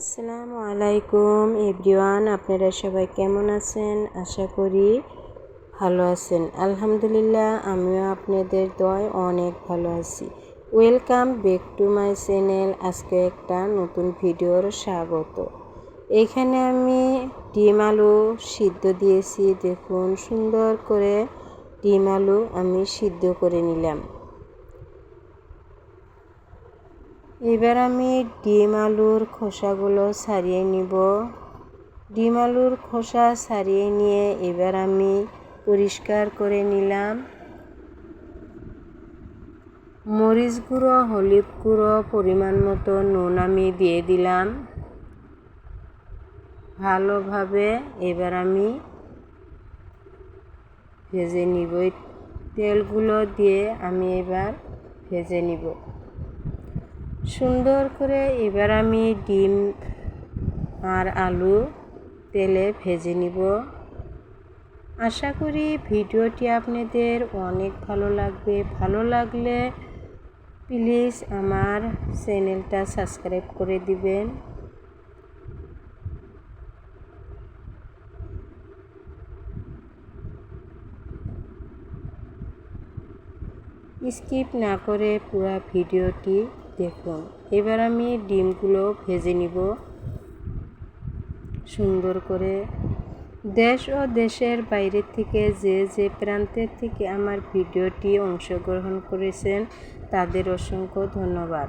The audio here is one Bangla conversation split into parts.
আসসালামু আলাইকুম, এভরিওয়ান, আপনারা সবাই কেমন আছেন? আশা করি ভালো আছেন। আলহামদুলিল্লাহ, আমিও আপনাদের দয় অনেক ভালো আছি। Welcome back to my channel, আজকে একটা নতুন ভিডিওর স্বাগত। এখানে আমি ডিম আলু সিদ্ধ দিয়েছি, দেখুন সুন্দর করে ডিম আলু আমি সিদ্ধ করে নিলাম। এবার আমি ডিম আলুর খোসাগুলো ছাড়িয়ে নিব। ডিম আলুর খোসা ছাড়িয়ে নিয়ে এবার আমি পরিষ্কার করে নিলাম। মরিচ গুঁড়ো, হলুদ গুঁড়ো পরিমাণ মতো নুন আমি দিয়ে দিলাম। ভালোভাবে এবার আমি ভেজে নিব। তেলগুলো দিয়ে আমি এবার ভেজে নিব। সুন্দর করে এবার আমি ডিম আর আলু তেলে ভেজে নিব। আশা করি ভিডিওটি আপনাদের অনেক ভালো লাগবে। ভালো লাগলে প্লিজ আমার চ্যানেলটা সাবস্ক্রাইব করে দিবেন। স্কিপ না করে পুরো ভিডিওটি দেখুন এবার আমি ডিমগুলো ভেজে নিব। সুন্দর করে। দেশ ও দেশের বাইরের থেকে যে যে প্রান্তের থেকে আমার ভিডিওটি অংশগ্রহণ করেছেন, তাদের অসংখ্য ধন্যবাদ।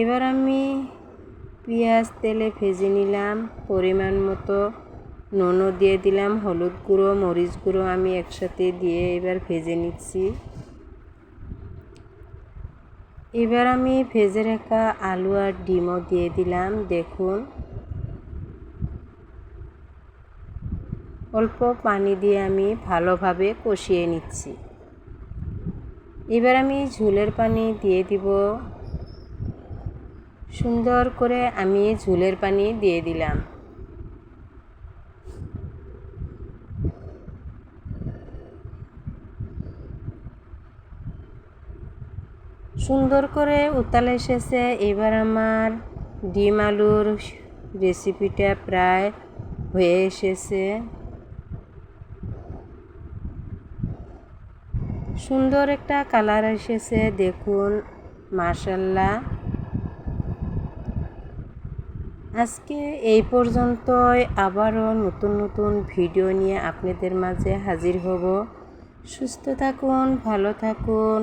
এবার আমি পেঁয়াজ তেলে ভেজে নিলাম। পরিমাণ মতো নুনও দিয়ে দিলাম। হলুদ গুঁড়ো, মরিচ গুঁড়ো আমি একসাথে দিয়ে এবার ভেজে নিচ্ছি। এবার আমি ভেজে রাখা আলু আর ডিমও দিয়ে দিলাম, দেখুন। অল্প পানি দিয়ে আমি ভালোভাবে কষিয়ে নিচ্ছি। এবার আমি ঝুলের পানি দিয়ে দিব। সুন্দর করে আমি ঝুলের পানি দিয়ে দিলাম। সুন্দর করে উতাল এসেছে। এবার আমার ডিম আলুর রেসিপিটা প্রায় হয়ে এসেছে। সুন্দর একটা কালার এসেছে, দেখুন মার্শাল্লাহ আজকে এই পর্যন্তই, আবারও নতুন নতুন ভিডিও নিয়ে আপনাদের মাঝে হাজির হব। সুস্থ থাকুন, ভালো থাকুন।